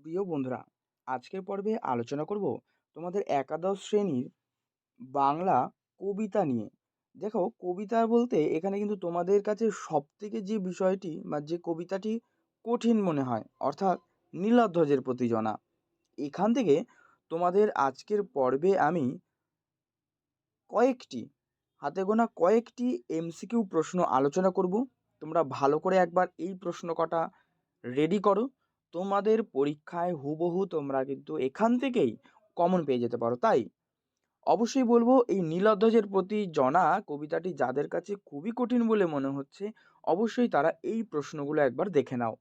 প্রিয় বন্ধুরা, আজকের পর্বে আলোচনা করব তোমাদের একাদশ শ্রেণির বাংলা কবিতা নিয়ে। দেখো, কবিতা বলতে এখানে কিন্তু তোমাদের কাছে সবথেকে যে বিষয়টি বা যে কবিতাটি কঠিন মনে হয়, অর্থাৎ নীলাধ্বজের প্রতি জনা। এখান থেকে তোমাদের আজকের পর্বে আমি কয়েকটি, হাতে গোনা কয়েকটি এমসিকিউ প্রশ্ন আলোচনা করব। তোমরা ভালো করে একবার এই প্রশ্ন কটা রেডি করো। তোমাদের পরীক্ষায় হুবহু তোমরা কিন্তু এখান থেকেই কমন পেয়ে যেতে পারো, তাই? অবশ্যই বলব এই নীলধ্বজের প্রতি জনা কবিতাটি যাদের কাছে খুবই কঠিন বলে মনে হচ্ছে, অবশ্যই তারা এই প্রশ্নগুলো একবার দেখে নাও।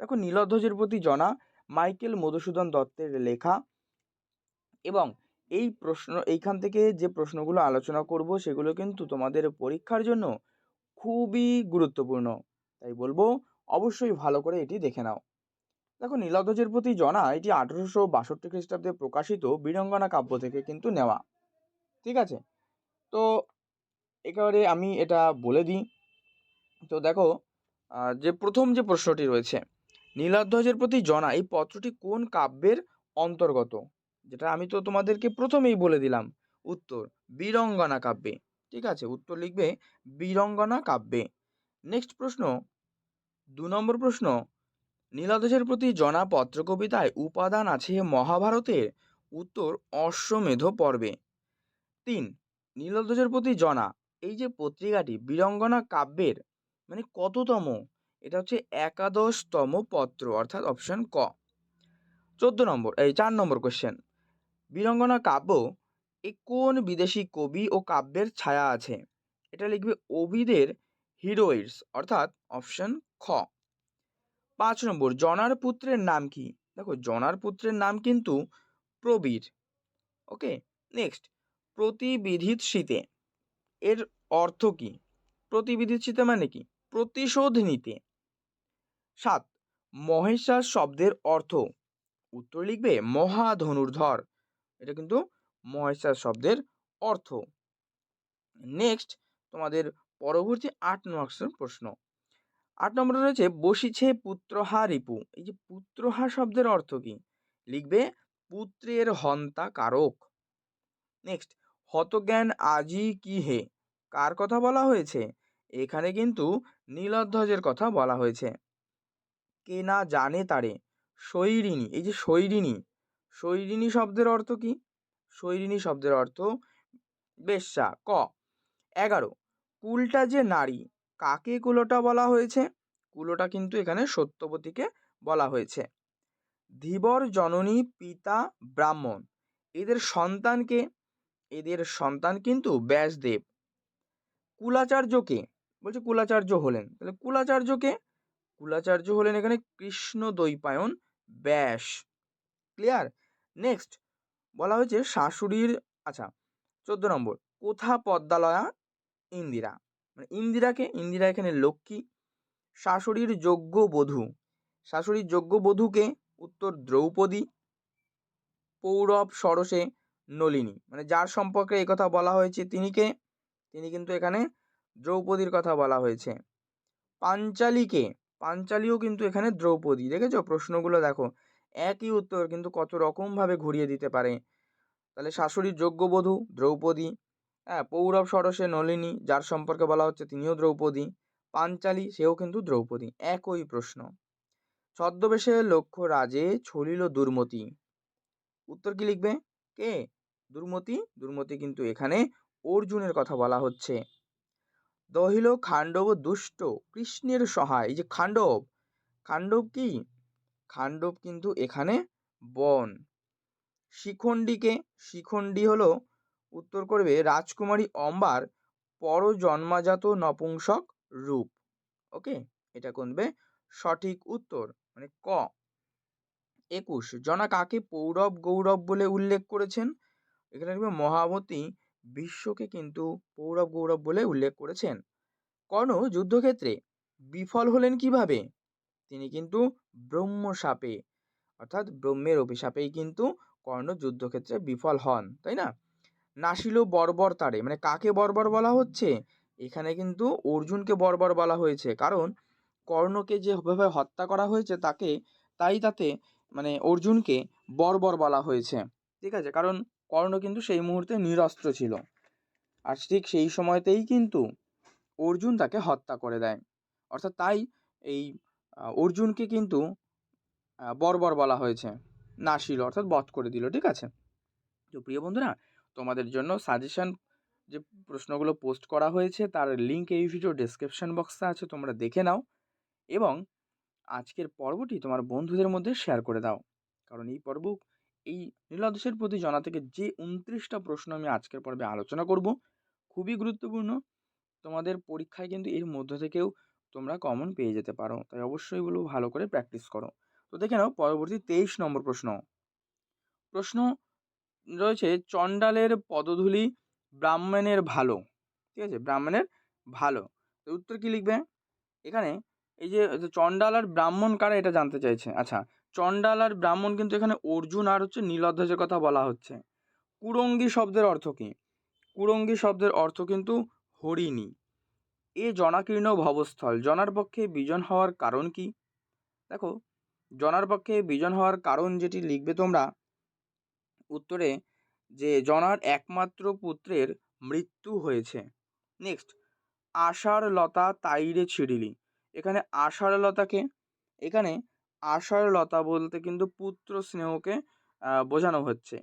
দেখো নীলধ্বজের প্রতি জনা মাইকেল মধুসূদন দত্তের লেখা এবং এই প্রশ্ন, এইখান থেকে যে প্রশ্নগুলো আলোচনা করব সেগুলো কিন্তু তোমাদের পরীক্ষার জন্য খুবই গুরুত্বপূর্ণ, তাই বলব অবশ্যই ভালো করে এটি দেখে নাও। দেখো নীলধ্বজের প্রতি জনা এটি আঠেরোশো বাষট্টি খ্রিস্টাব্দে প্রকাশিত বীরঙ্গনা কাব্য থেকে কিন্তু নেওয়া। ঠিক আছে? তো একেবারে আমি এটা বলে দিই। তো দেখো যে প্রথম যে প্রশ্নটি রয়েছে নীলাধ্বজের প্রতি জনা এই পত্রটি কোন কাব্যের অন্তর্গত? যেটা আমি তো তোমাদেরকে প্রথমেই বলে দিলাম, উত্তর বীরঙ্গনা কাব্যে। ঠিক আছে? উত্তর লিখবে বীরঙ্গনা কাব্যে। নেক্সট প্রশ্ন, দু নম্বর প্রশ্ন নীলাধ্বজের প্রতি জনা পত্রকবিতায় উপাদান আছে মহাভারতের উত্তর অশ্বমেধ পর্বে। তিন নীলধ্বজের প্রতি জনা, এই যে পত্রিকাটি বীরঙ্গনা কাব্যের মানে কততম, এটা হচ্ছে একাদশতম পত্র, অর্থাৎ অপশন ক। চোদ্দ নম্বর, এই চার নম্বর কোশ্চেন বীরঙ্গনা কাব্য, এ কোন বিদেশি কবি ও কাব্যের ছায়া আছে? এটা লিখবে ওবিদের হিরোইডস, অর্থাৎ অপশন খ। পাঁচ নম্বর, জনার পুত্রের নাম কি? দেখো, জনার পুত্রের নাম কিন্তু প্রবীর। ওকে? নেক্সট প্রতিবিধিত শীতে এর অর্থ কি? প্রতিবিধিত শীতে মানে কি? প্রতিশোধ নিতে। সাত মহেশ্বাস শব্দের অর্থ। উত্তর লিখবে, মহাধনুর্ধর। এটা কিন্তু মহেশ্বাস শব্দের অর্থ। নেক্সট তোমাদের পরবর্তী আট মার্কসের প্রশ্ন। আট নম্বরে রয়েছে, বসিছে পুত্রহা রিপু। এই যে পুত্রহা শব্দের অর্থ কি? লিখবে, পুত্রের হন্তা কারক। নেক্সট, হতজ্ঞান আজি কি হে? কার কথা বলা হয়েছে? এখানে কিন্তু নীলধ্বজের কথা বলা হয়েছে। কে না জানে তারে শৈরিনী এই যে শৈরিনী শৈরিনী শব্দের অর্থ কি? শৈরিনী শব্দের অর্থ, বেশ্যা, ক। এগারো, কুলটা যে নারী কাকে কুলোটা বলা হয়েছে? কুলোটা কিন্তু এখানে সত্যবতীকে বলা হয়েছে। ধীবর জননী পিতা ব্রাহ্মণ। এদের সন্তানকে এদের সন্তান কিন্তু ব্যাসদেব। কুলাচার্যকে বলছে কুলাচার্য হলেন। তাহলে কুলাচার্যকে কুলাচার্য হলেন এখানে কৃষ্ণ দ্বৈপায়ন ব্যাস। ক্লিয়ার? নেক্সট। বলা হয়েছে শাশুড়ির আচ্ছা চোদ্দ নম্বর। কোথা পদ্মালয়া ইন্দিরা? মানে ইন্দিরাকে, ইন্দিরা এখানে লক্ষ্মী। শাশুড়ির যোগ্য বধূ। শাশুড়ির যোগ্য বধূকে উত্তর দ্রৌপদী পৌরব সরসে নলিনী। মানে যার সম্পর্কে কথা বলা হয়েছে তিনি কে তিনি কিন্তু এখানে দ্রৌপদীর কথা বলা হয়েছে। পাঞ্চালীকে, পাঞ্চালীও কিন্তু এখানে দ্রৌপদী। দেখেছ? প্রশ্নগুলো দেখো, একই উত্তর কিন্তু কত রকমভাবে ঘুরিয়ে দিতে পারে। তাহলে শাশুড়ির যোগ্য বধূ, দ্রৌপদী হ্যাঁ পৌরব সরসে নলিনী, যার সম্পর্কে বলা হচ্ছে তিনিও দ্রৌপদী, পাঞ্চালী সেও কিন্তু দ্রৌপদী, একই প্রশ্ন। ছদ্মবেশে লক্ষ্য রাজে ছলিল দুর্মতি। উত্তর কি লিখবে? কে? দুর্মতি। দুর্মতি কিন্তু এখানে অর্জুনের কথা বলা হচ্ছে। দহিল খাণ্ডব দুষ্ট, কৃষ্ণের সহায়। এই যে খাণ্ডব খাণ্ডব কি? খাণ্ডব কিন্তু এখানে বন। শিখণ্ডীকে, শিখণ্ডী হলো উত্তর করবে রাজকুমারী অম্বার পরজন্মাজাত নপুংসক রূপ। ওকে এটা কোনবে সঠিক উত্তর মানে ক। একুশ, জনা কাকে পৌরব গৌরব বলে উল্লেখ করেছেন? এখানে লিখবে মহাবতী বিশ্বকে কিন্তু পৌরব গৌরব বলে উল্লেখ করেছেন। কর্ণ যুদ্ধক্ষেত্রে বিফল হলেন কীভাবে? তিনি কিন্তু ব্রহ্মসাপে অর্থাৎ ব্রহ্মের অভিশাপেই কিন্তু কর্ণ যুদ্ধক্ষেত্রে বিফল হন, তাই না? নাসিল বর্বর তারে। মানে কাকে বর্বর বলা হচ্ছে? এখানে কিন্তু অর্জুনকে বর্বর বলা হয়েছে। কারণ কর্ণকে যেভাবে হত্যা করা হয়েছে তাকে, তাই তাতে মানে অর্জুনকে বর্বর বলা হয়েছে। ঠিক আছে? কারণ কর্ণ কিন্তু সেই মুহূর্তে নিরস্ত্র ছিল। আর ঠিক সেই সময়তেই কিন্তু অর্জুন তাকে হত্যা করে দেয়। অর্থাৎ তাই এই অর্জুনকে কিন্তু বর্বর বলা হয়েছে। নাশিল অর্থাৎ বধ করে দিল। ঠিক আছে? তো প্রিয় বন্ধুরা তোমাদের জন্য সাজেশান যে প্রশ্নগুলো পোস্ট করা হয়েছে, তার লিঙ্ক এই ভিডিও ডেসক্রিপশন বক্সে আছে, তোমরা দেখে নাও এবং আজকের পর্বটি তোমার বন্ধুদের মধ্যে শেয়ার করে দাও। কারণ এই পর্ব, এই নীলাদেশের প্রতি জানা থেকে যে উনত্রিশটা প্রশ্ন আমি আজকের পর্বে আলোচনা করব, খুবই গুরুত্বপূর্ণ। তোমাদের পরীক্ষায় কিন্তু এর মধ্য থেকেও তোমরা কমন পেয়ে যেতে পারো। তাই অবশ্যই এগুলো ভালো করে প্র্যাকটিস করো। তো দেখে নাও, পরবর্তী তেইশ নম্বর প্রশ্ন। প্রশ্ন রয়েছে চণ্ডালের পদধূলি ব্রাহ্মণের ভালো। ঠিক আছে? ব্রাহ্মণের ভালো। উত্তর কী লিখবে? এখানে এই যে চণ্ডাল আর ব্রাহ্মণ কারা এটা জানতে চাইছে? আচ্ছা চণ্ডাল আর ব্রাহ্মণ কিন্তু এখানে অর্জুন আর হচ্ছে নীলধ্বজের কথা বলা হচ্ছে। কুরঙ্গি শব্দের অর্থ কী? কুরঙ্গি শব্দের অর্থ কিন্তু হরিণী। এ জনাকীর্ণ ভবস্থল। জনার পক্ষে বিজন হওয়ার কারণ কি? দেখো, জনার পক্ষে বিজন হওয়ার কারণ যেটি লিখবে তোমরা উত্তরে যে জনার একমাত্র পুত্রের মৃত্যু হয়েছে। নেক্সট আষাঢ় লতা তাইরে ছিড়িলি। এখানে আষাঢ় লতাকে এখানে আষাঢ় লতা বলতে কিন্তু পুত্র স্নেহকে বোঝানো হচ্ছে।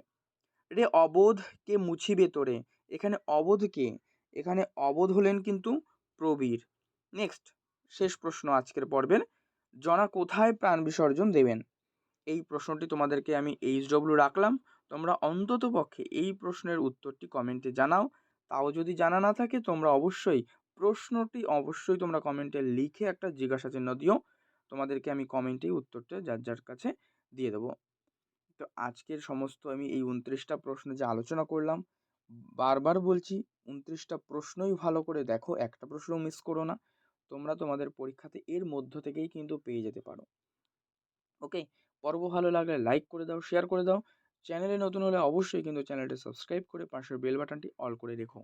রে অবোধ কে মুছিবে তোরে? এখানে অবোধ কে? এখানে অবোধ হলেন কিন্তু প্রবীর। নেক্সট শেষ প্রশ্ন আজকের পর্বের। জনা কোথায় প্রাণ বিসর্জন দেবেন? এই প্রশ্নটি তোমাদেরকে আমি এইচ ডব্লিউ রাখলাম। তোমরা অন্তত পক্ষে এই প্রশ্নের উত্তরটি কমেন্টে জানাও। তাও যদি জানা না থাকে, তোমরা অবশ্যই প্রশ্নটি অবশ্যই তোমরা কমেন্টে লিখে একটা জিজ্ঞাসা চিহ্ন দিও। তোমাদেরকে আমি কমেন্টেই উত্তরটা যার যার কাছে দিয়ে দেবো। তো আজকের সমস্ত আমি এই উনত্রিশটা প্রশ্ন যে আলোচনা করলাম, বারবার বলছি, উনত্রিশটা প্রশ্নই ভালো করে দেখো, একটা প্রশ্নও মিস করো না। তোমরা তোমাদের পরীক্ষাতে এর মধ্য থেকেই কিন্তু পেয়ে যেতে পারো। ওকে পর্ব ভালো লাগলে লাইক করে দাও শেয়ার করে দাও। চ্যানেলে নতুন হলে অবশ্যই কিন্তু চ্যানেলটি সাবস্ক্রাইব করে পাশের বেল বাটনটি অল করে রেখো।